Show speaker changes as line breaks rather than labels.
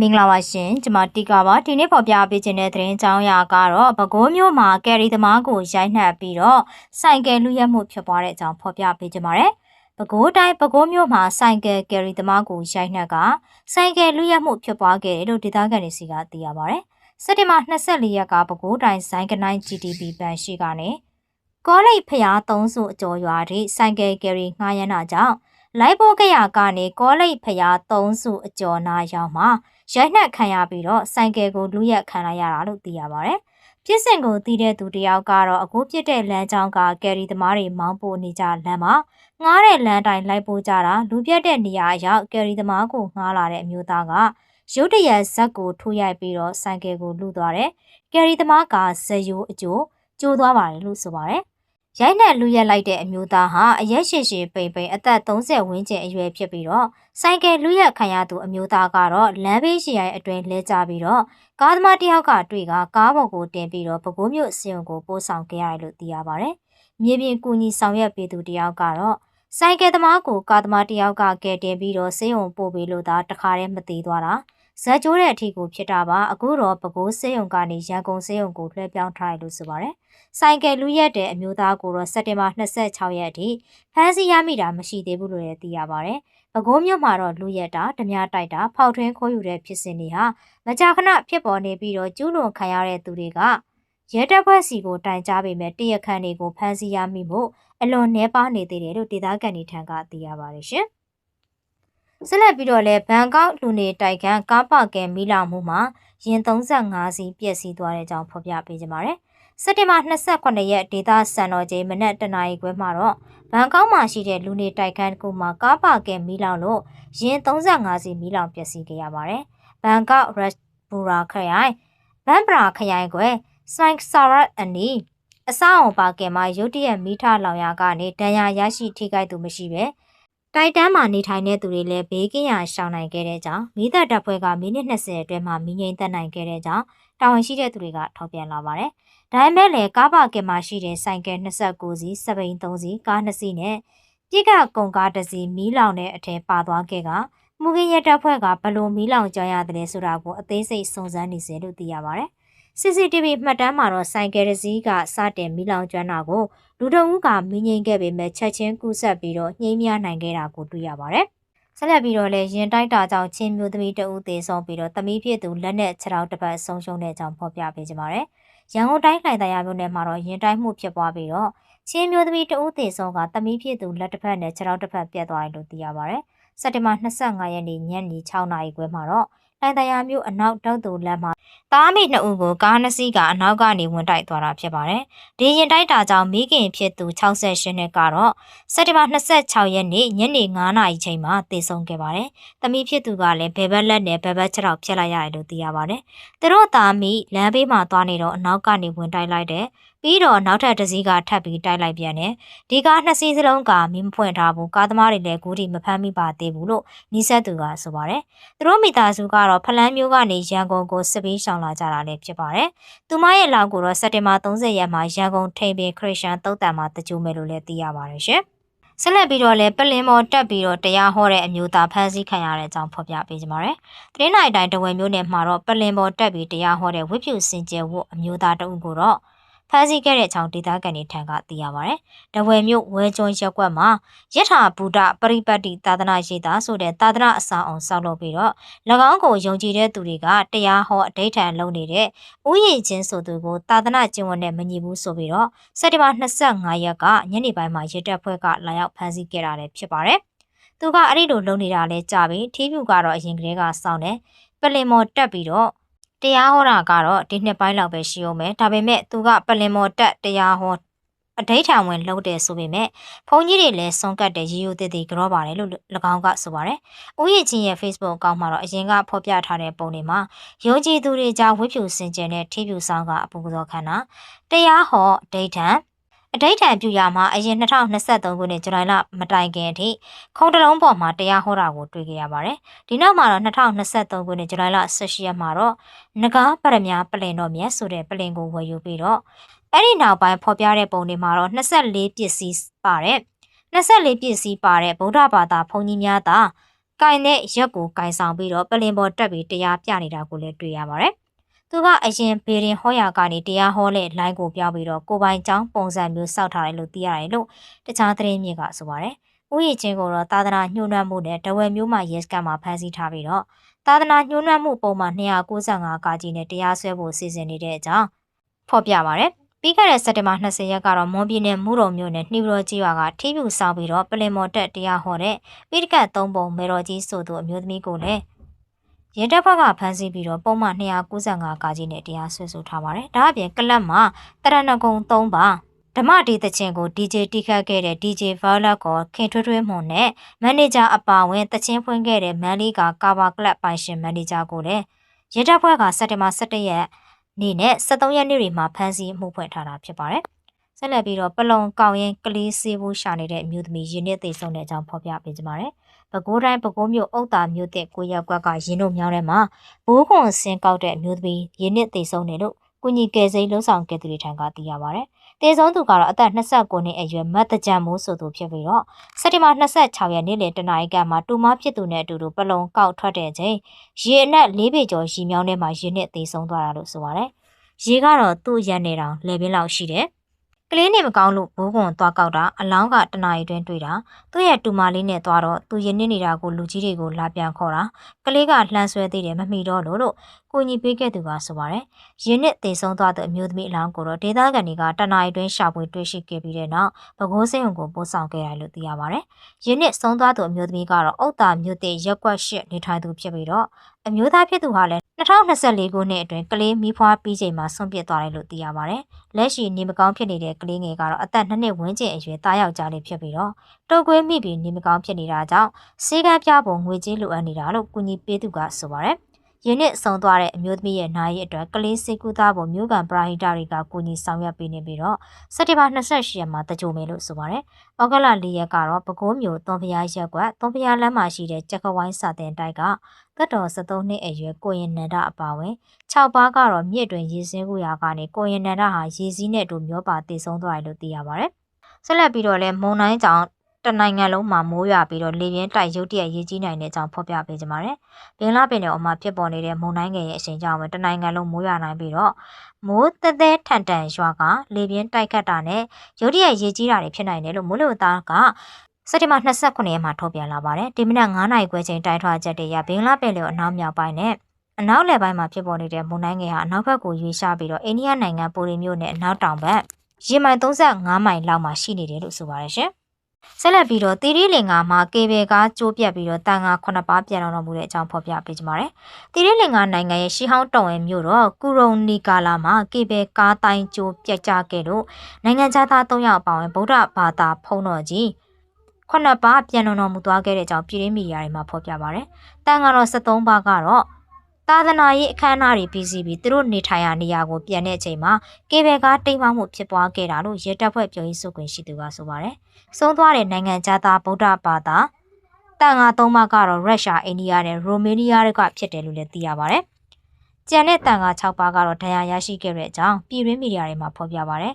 မင်္ဂလာပါရှင်ကျွန်မတီကာပါဒီနေ့ပေါ်ပြပေးခြင်းတဲ့သတင်းကြောင်းရာကတော့ပဲခူးမြို့မှာကယ်ရီသမားကိုရိုက်နှက်ပြီးတော့ဆိုင်ကယ်လူရက်မှုဖြစ်ပွားတဲ့အကြောင်းဖော်ပြပေးခြင်းပါတယ်ပဲခူးတိုင်းပဲခူးမြို့မှာဆိုင်ကယ်ကယ်ရီသမားကိုရိုက်နှက်ကဆိုင်ကယ်လူရက်မှုဖြစ်ပွားခဲ့တယ်လို့ဒေသခံတွေစီကသိရပါတယ်စက်တင်ဘာ24ရက်ကပဲခူးတိုင်းဆိုင်ကနိုင်း GTB ဘန်ရှိကနေကောလိပ်ဖျားသုံးစုအကျော်ရွာထိဆိုင်ကယ်ကယ်ရီငှားရမ်းတာကြောင့်လိုက်ပို့ကြရကနေကောလိပ်ဖျားသုံးစုအကျော်နာရောက်မှာ ရိုက်နှက်ခံရပြီးတော့ဆိုင်ကယ်ကိုလူရက်ခံလိုက်ရတာလို့သိရပါတယ်။ပြစ်စင်ကိုတီးတဲ့သူတယောက်ကတော့အခုပြစ်တဲ့လမ်းကြောင်းကကယ်ရီသမားတွေမောင်းပို့နေကြလမ်းမှာငားတဲ့လမ်းတိုင်းလိုက်ပို့ကြတာလူပြတ်တဲ့နေရာရောက်ကယ်ရီသမားကိုငားလာတဲ့အမျိုးသားကရုတ်တရက်ဇက်ကိုထိုးရိုက်ပြီးတော့ဆိုင်ကယ်ကိုလူသွားတယ်။ကယ်ရီသမားကဇယိုးအကျိုးကျိုးသွားပါတယ်လို့ဆိုပါတယ်။ ရိုက်နှက်လူရက်လိုက်တဲ့အမျိုးသားဟာအရက်ရှိရှိပိန်ပိန်အသက်30ဝန်းကျင်အရွယ်ဖြစ်ပြီးတော့ဆိုင်ကယ်လူရက်ခံရသူအမျိုးသားကတော့လမ်းဘေးရှိရိုင်အတွင်းလဲကျပြီးတော့ကားသမားတယောက်ကတွေ့ကကားပေါ်ကိုတင်ပြီးတော့ပဲခူးမြို့စီုံကိုပို့ဆောင်ခဲ့ရတယ်လို့သိရပါတယ်။မြေပြင်ကူညီဆောင်ရွက်ပေးသူတယောက်ကတော့ဆိုင်ကယ်သမားကိုကားသမားတယောက်ကကယ်တင်ပြီးတော့စေုံပို့ပေးလို့သာတခါတည်းမသေးသွားတာ ဇက်ကျိုးတဲ့အထီကိုဖြစ်တာပါအခုတော့ပဲခူးစေုံကနေရန်ကုန်စေုံကိုလွှဲပြောင်းထားရလို့ဆိုပါတယ်ဆိုင်ကယ်လူရက်တဲ့အမျိုးသားကိုတော့စက်တင်ဘာ26ရက်အထိဖမ်းဆီးရမိတာမရှိသေးဘူးလို့လည်းသိရပါတယ်။ပဲခူးမြို့မှာတော့လူရက်တာဓမြတိုက်တာဖောက်ထွင်းခိုးယူတဲ့ဖြစ်စဉ်တွေဟာမကြာခဏဖြစ်ပေါ်နေပြီးတော့ကျူးလွန်ခံရတဲ့သူတွေကရဲတပ်ဖွဲ့စီကိုတိုင်ကြားပေမဲ့တရခန့်တွေကိုဖမ်းဆီးရမိမှုအလွန်နှဲပါနေသေးတယ်လို့ဒေသခံတွေထံကသိရပါတယ်ရှင်။ ဆက်လက်ပြီးတော့လဲဘန်ကောက်လူနေတိုက်ခန်းကားပါကဲမီးလောင်မှုမှာရင်35စီးပျက်စီးသွားတဲ့အကြောင်းဖော်ပြပေးကြပါမယ်။စက်တင်ဘာ28ရက်ဒေသစံတော်ချိန်မနက်တနာရီခွဲမှာတော့ဘန်ကောက်မှာရှိတဲ့လူနေတိုက်ခန်းတစ်ခုမှာကားပါကင်မီးလောင်လို့ရင်35စီမီးလောင်ပျက်စီးခဲ့ရပါတယ်။ဘန်ကောက်ရက်ဘူရာခရိုင်ဘန်ပရာခရိုင်ကွယ်ဆိုင်ဆာရတ်အနီးအဆောက်အုံပါကင်မှာရုတ်တရက်မီးထလောင်ရာကနေဒဏ်ရာရရှိထိခိုက်သူမရှိပဲ တိုက်တန်းမှာနေထိုင်တဲ့သူတွေလည်းဘေးကင်းရာရှောင်နိုင်ခဲ့တဲ့ကြောင်းမိသက်တပ်ဖွဲ့ကမိနစ်20အတွင်းမှာမိငိမ့်သက်နိုင်ခဲ့တဲ့ကြောင်းတာဝန်ရှိတဲ့သူတွေကထောက်ပြလာပါတယ်။ဒါပေမဲ့လည်းကားပါကင်မှာရှိတဲ့ဆိုင်ကယ်29စီးစပိန်3စီးကား2စီးနဲ့ပြစ်ကကုန်ကားတစ်စီးမီးလောင်တဲ့အထက်ပါသွားခဲ့ကမူကင်းရတပ်ဖွဲ့ကဘလို့မီးလောင်ကြရတယ်ဆိုတာကိုအသေးစိတ်စုံစမ်းနေစေလို့သိရပါတယ်။ CCTV မှတ်တမ်းမှာတော့ဆိုင်ကယ်တစ်စီးကစတင်မီးလောင်ကျွမ်းတာကို လူတော်ဦးကမီးငိမ့်ခဲ့ပေမဲ့ချက်ချင်းကူးဆက်ပြီးတော့နှိမ်းမြနိုင်ခဲ့တာကိုတွေ့ရပါတယ်။ဆက်လက်ပြီးတော့လည်းရင်တိုက်တာကြောင့်ချင်းမျိုးသမီးတဦးသေဆုံးပြီးတော့တမီးဖြစ်သူလက်နဲ့ခြေထောက်တစ်ပတ်ဆုံးရှုံးတဲ့အကြောင်းဖော်ပြပေးကြပါမယ်။ရန်ကုန်တိုင်းလှိုင်သာယာမြို့နယ်မှာတော့ရင်တိုက်မှုဖြစ်ပွားပြီးတော့ချင်းမျိုးသမီးတဦးသေဆုံးကတမီးဖြစ်သူလက်တစ်ဖက်နဲ့ခြေထောက်တစ်ဖက်ပြတ်သွားတယ်လို့သိရပါဗျ။စက်တင်ဘာ25ရက်နေ့ညနေ6နာရီခွဲမှာတော့ လိုင်တရာမျိုးအနောက်တောက်တူလမ်းမှာသားမိနှစ်ဦးကိုကားနှစ်စီးကအနောက်ကနေဝင်တိုက်သွားတာဖြစ်ပါတယ်။ဒီရင်တိုက်တာကြောင့်မိခင်ဖြစ်သူ68နှစ်ကတော့စက်တင်ဘာ26ရက်နေ့ညနေ9နာရီချိန်မှာသေဆုံးခဲ့ပါတယ်။သမီးဖြစ်သူကလည်းဘယ်ဘက်လက်နဲ့ဘယ်ဘက်ခြေထောက်ဖြတ်လိုက်ရတယ်လို့သိရပါတယ်။သူတို့သားမိလမ်းဘေးမှာသွားနေတော့အနောက်ကနေဝင်တိုက်လိုက်တဲ့ ပြီးတော့နောက်ထပ်တစ်စီးကထပ်ပြီးတိုက်လိုက်ပြန်တယ်ဒီကားနှစ်စီးစလုံးကမင်းမဖွင့်ထားဘူးကားသမားတွေလည်းကူးတီမဖမ်းမိပါသေးဘူးလို့နီးစပ်သူကဆိုပါတယ်သူတို့မိသားစုကတော့ဖလန်းမျိုးကနေရန်ကုန်ကိုစစ်ပေးရှောင်လာကြတာလည်းဖြစ်ပါတယ်သူမရဲ့လောက်ကိုတော့စက်တင်ဘာ30ရက်မှာရန်ကုန်ထိန်ပင်ခရစ်ယာန်တုတ်တန်မှာတကြိုမယ်လို့လည်းသိရပါတယ်ရှင်ဆက်လက်ပြီးတော့လည်းပလင်မော်တက်ပြီးတော့တရားဟောတဲ့အမျိုးသားဖမ်းဆီးခံရတဲ့အကြောင်းဖော်ပြပေးကြပါမယ်။တရင်နိုင်တိုင်းတဝယ်မျိုးနယ်မှာတော့ပလင်မော်တက်ပြီးတရားဟောတဲ့ဝိဖြူစင်ကြယ်ဝတ်အမျိုးသားတအုပ်ကိုတော့ ဖမ်းဆီးခဲ့တဲ့အကြောင်းဒေသခံတွေထံကသိရပါဗျ။တဝယ်မြို့ဝဲကျွန်းရက်ကွက်မှာယထာဘုဒ္ဓပရိပတ်တိသာသနာရေးသားဆိုတဲ့သာသနာအဆောင်အောင်ဆောက်လုပ်ပြီးတော့၎င်းကိုယုံကြည်တဲ့သူတွေကတရားဟောအဋိဌာန်လုပ်နေတဲ့ဥယျာဉ်ချင်းဆိုသူကိုသာသနာကျင့်ဝတ်နဲ့မညီဘူးဆိုပြီးတော့စက်တင်ဘာ25ရက်ကညနေပိုင်းမှာရဲတပ်ဖွဲ့ကလာရောက်ဖမ်းဆီးခဲ့တာလည်းဖြစ်ပါတယ်။သူကအဲ့ဒီလိုလုပ်နေတာလဲကြပြီထီးဖြူကတော့အရင်ကတည်းကစောင့်တယ်ပလင်မော်တက်ပြီးတော့ တရားဟောတာကတော့ဒီနှစ်ပိုင်းလောက်ပဲရှိအောင်မယ်ဒါပေမဲ့သူကပလင်မော်တက်တရားဟောအဋိဌာဝင်လှုပ်တယ်ဆိုပေမဲ့ဘုန်းကြီးတွေလည်းစွန့်ကတ်တယ်ရီယိုတည်တည်ကြောပါတယ်လို့၎င်းကဆိုပါတယ်။ဦးရချင်းရဲ့ Facebook အကောင့်မှာတော့အရင်ကဖော်ပြထားတဲ့ပုံတွေမှာယုံကြည်သူတွေကြားဝိဖြူစင်ကြယ်တဲ့ထိဖြူဆောင်ကအပူဇော်ခန္ဓာတရားဟောဒိဋ္ဌံ အဋိဌံပြုရမှာအရင်2023ခုနှစ်ဇူလိုင်လမတိုင်ခင်အထိခုံတလုံးပေါ်မှာတရားဟောတာကိုတွေ့ခဲ့ရပါတယ်။ဒီနောက်မှာတော့2023ခုနှစ်ဇူလိုင်လ18ရက်မှာတော့ငကားပရမ ्या ပလင်တော်မြတ်ဆိုတဲ့ပလင်ကိုဝယ်ယူပြီးတော့အဲ့ဒီနောက်ပိုင်းဖော်ပြတဲ့ပုံတွေမှာတော့24ပစ္စည်းပါတဲ့24ပစ္စည်းပါတဲ့ဗုဒ္ဓဘာသာဘုန်းကြီးများသာကင်တဲ့ရက်ကိုကင်ဆောင်ပြီးတော့ပလင်ပေါ်တက်ပြီးတရားပြနေတာကိုလည်းတွေ့ရပါတယ်။ သူကအရင်ဘေရင်ဟောရာကနေတရားဟောတဲ့လိုင်းကိုပြောင်းပြီးတော့ကိုပိုင်ကျောင်းပုံစံမျိုးစောက်ထားတယ်လို့သိရတယ်လို့တခြားသတင်းမြစ်ကဆိုပါတယ်။ဥယျာဉ်ချင်းကိုတော့သာသနာညှို့နှံမှုနဲ့တဝယ်မျိုးမှရဲစကန်မှာဖမ်းဆီးထားပြီးတော့သာသနာညှို့နှံမှုပုံမှန်295ကာကြီးနဲ့တရားစွဲဖို့စီစဉ်နေတဲ့အကြောင်းဖော်ပြပါတယ်။ပြီးခဲ့တဲ့စက်တင်ဘာ20ရက်ကတော့မွန်ပြည်နယ်မူတော်မြို့နယ်နှီးရောကြီးရွာကထိပြူဆောင်ပြီးတော့ပလင်မော်တက်တရားဟောတဲ့ပိဋကတ်သုံးပုံမေတော်ကြီးဆိုသူအမျိုးသမီးကိုလည်း ရဲတပ်ဖွဲ့ကဖမ်းဆီးပြီးတော့ပုံမှန်295ကာကြီးနဲ့တရားစွဲဆိုထားပါတယ်။ဒါအပြင်ကလပ်မှာတရဏဂုံ3ပါဓမ္မဒီတချင်းကို DJ တိခတ်ခဲ့တဲ့ DJ Violet ကိုခင်ထွေးထွေးမွန်နဲ့မန်နေဂျာအပါဝင်တချင်းဖွင့်ခဲ့တဲ့မန်လီကကာဘာကလပ်ပိုင်ရှင်မန်နေဂျာကိုလည်းရဲတပ်ဖွဲ့ကစက်တင်ဘာ17ရက်နေ့နဲ့73ရက်နေ့တွေမှာဖမ်းဆီးမှုဖွင့်ထားတာဖြစ်ပါတယ်။ ဆက်လက်ပြီးတော့ပလုံကောင်းရင်ကလေးစေးဖို့ရှာနေတဲ့အမျိုးသမီးရင်းနှစ်သိဆုံးတဲ့အကြောင်းဖော်ပြပေးကြပါမယ်။ပဲခူးတိုင်းပဲခူးမြို့အုတ်တာမြို့တဲ့ကိုရက်ကွက်ကရင်းတို့မြောင်းထဲမှာဘိုးခွန်ဆင်းကောက်တဲ့အမျိုးသမီးရင်းနှစ်သိဆုံးတယ်လို့ကုညီကယ်စိမ်းလုံဆောင်ကယ်သူတွေထံကသိရပါတယ်။တေဆုံးသူကတော့အသက်29နှစ်အရွယ်မတ်တကြံမိုးဆိုသူဖြစ်ပြီးတော့စက်တင်ဘာ26ရက်နေ့လယ်တနာရီကမှတူမဖြစ်သူနဲ့အတူတူပလုံကောက်ထွက်တဲ့အချိန်ရေအနက်၄ပေကျော်ရီမြောင်းထဲမှာရင်းနှစ်သိဆုံးသွားတာလို့ဆိုပါတယ်။ရေကတော့သူ့ရန်နေတောင်လေပင်လောက်ရှိတယ်။ ကလေးနေမကောင်းလို့ဘိုးကွန်သွားကောက်တာအလောင်းကတနာရီတွင်တွေ့တာသူ့ရဲ့တူမလေးနဲ့သွားတော့သူရင်းနေနေတာကိုလူကြီးတွေကိုလာပြန်ခေါ်တာကလေးကလှမ်းဆွဲသေးတယ်မမိတော့လို့လို့ကိုကြီးပေးခဲ့သူကဆိုပါတယ်ရင်းနစ်တေဆုံးသွားတဲ့အမျိုးသမီးအလောင်းကိုတော့ဒေသခံတွေကတနာရီတွင်ရှာဖွေတွေ့ရှိခဲ့ပြီးတဲ့နောက်ဗကိုးစိန်ုံကိုပို့ဆောင်ခဲ့တယ်လို့သိရပါတယ်ရင်းနစ်ဆုံးသွားသူအမျိုးသမီးကတော့အုတ်တာမြို့တဲ့ရက်ကွက်ရှစ်နေထိုင်သူဖြစ်ပြီးတော့အမျိုးသားဖြစ်သူဟာလည်း 2024ခုနှစ်အတွင်းကလေးမိဖွားပြီးချိန်မှာဆွန့်ပစ်သွားတယ်လို့သိရပါတယ်။လက်ရှိနေမကောင်းဖြစ်နေတဲ့ကလေးငယ်ကတော့အသက်2နှစ်ဝန်းကျင်အရွယ်သားယောက်ျားလေးဖြစ်ပြီးတော့တုတ်ကွေးမိပြီးနေမကောင်းဖြစ်နေတာကြောင့်စေကန်းပြဖို့ငွေကြေးလိုအပ်နေတာလို့ကုညီပေးသူကဆိုပါတယ်။ယင်းနှစ်ဆုံးသွားတဲ့အမျိုးသမီးရဲ့နာရီအတွက်ကလေးစေကူသားဖို့မြို့ကန်ပရာဟိတတွေကကုညီဆောင်ရွက်ပေးနေပြီးတော့စက်တင်ဘာ28ရက်မှာတကြိုမယ်လို့ဆိုပါတယ်။ဩဂလ၄ရက်ကတော့ပဲခူးမြို့သွန်ဖျားရက်ကွက်သွန်ဖျားလမ်းမှာရှိတဲ့ကြက်ကဝိုင်းစာတင်တိုက်ကသ က်တော်73နှစ်အရွယ်ကိုရင်နန္ဒအပါဝင်6ပါးကတော့မြစ်တွင်ရေစင်းကူရာကနေကိုရင်နန္ဒဟာရေစည်းနဲ့အတူမျောပါတည်ဆုံးသွားတယ်လို့သိရပါတယ်။ဆက်လက်ပြီးတော့လဲမုံတိုင်းကြောင့်တနိုင်ငံလုံးမှာမိုးရွာပြီးတော့လေပြင်းတိုက်ရုတ်တရက်ရေးကြီးနိုင်တဲ့အကြောင်းဖော်ပြပေးကြပါမယ်။ဘင်္ဂလားပင်လယ်အော်မှာဖြစ်ပေါ်နေတဲ့မုန်တိုင်းငယ်ရဲ့အရှိန်ကြောင့်ပဲတနိုင်ငံလုံးမိုးရွာနိုင်ပြီးတော့မိုးသက်သက်ထန်တန်ရွာကလေပြင်းတိုက်ခတ်တာနဲ့ရုတ်တရက်ရေးကြီးတာတွေဖြစ်နိုင်တယ်လို့မိုးလေဝသက စက်တင်ဘာ29ရက်မှာထုတ်ပြန်လာပါတယ်။ဒီမနက်9နာရီခွဲချိန်တိုက်ထွားချက်တွေရဘင်္ဂလားပင်လယ်အနောက်မြောက်ပိုင်းနဲ့အနောက်လယ်ပိုင်းမှာဖြစ်ပေါ်နေတဲ့မုန်တိုင်းငယ်ဟာအနောက်ဘက်ကိုရွေ့ရှားပြီးတော့အိန္ဒိယနိုင်ငံပူရီမြို့နယ်အနောက်တောင်ဘက်ရေမိုင်35မိုင်လောက်မှာရှိနေတယ်လို့ဆိုပါတယ်ရှင်။ဆက်လက်ပြီးတော့တီရီလင်္ကာမှာကေဘယ်ကားကျိုးပြတ်ပြီးတော့တန်ငါ9ပါးပြန်တော်မူတဲ့အကြောင်းဖော်ပြပေးကြပါမယ်။တီရီလင်္ကာနိုင်ငံရဲ့ရှီဟောင်းတုံဝဲမြို့တော့ကူရုံနီကာလာမှာကေဘယ်ကားတိုင်းကျိုးပြတ်ကြခဲ့လို့နိုင်ငံသား3ယောက်အပါအဝင်ဗုဒ္ဓဘာသာဖုံးတော်ကြီး ခုနှစ်ပါးပြန်တော်မူသွားခဲ့တဲ့အကြောင်းပြည်ရင်းမီဒီယာတွေမှာဖော်ပြပါဗျ။တန်ကတော့73ပါးကတော့သာသနာရေးအခမ်းအနားတွေပြီးစီးပြီးသူတို့နေထိုင်ရာနေရာကိုပြန်တဲ့အချိန်မှာကေဘယ်ကားတိမ်မောက်မှုဖြစ်ပွားခဲ့တာလို့ရဲတပ်ဖွဲ့ပြောရေးဆိုခွင့်ရှိသူကဆိုပါတယ်။ဆုံးသွားတဲ့နိုင်ငံသားဗုဒ္ဓဘာသာတန်ငါသုံးပါးကတော့ရုရှားအိန္ဒိယနဲ့ရိုမေးနီးယားတွေကဖြစ်တယ်လို့လည်းသိရပါတယ်။ကျန်တဲ့တန်ငါ6ပါးကတော့ဒဏ်ရာရရှိခဲ့တဲ့အကြောင်းပြည်ရင်းမီဒီယာတွေမှာဖော်ပြပါတယ်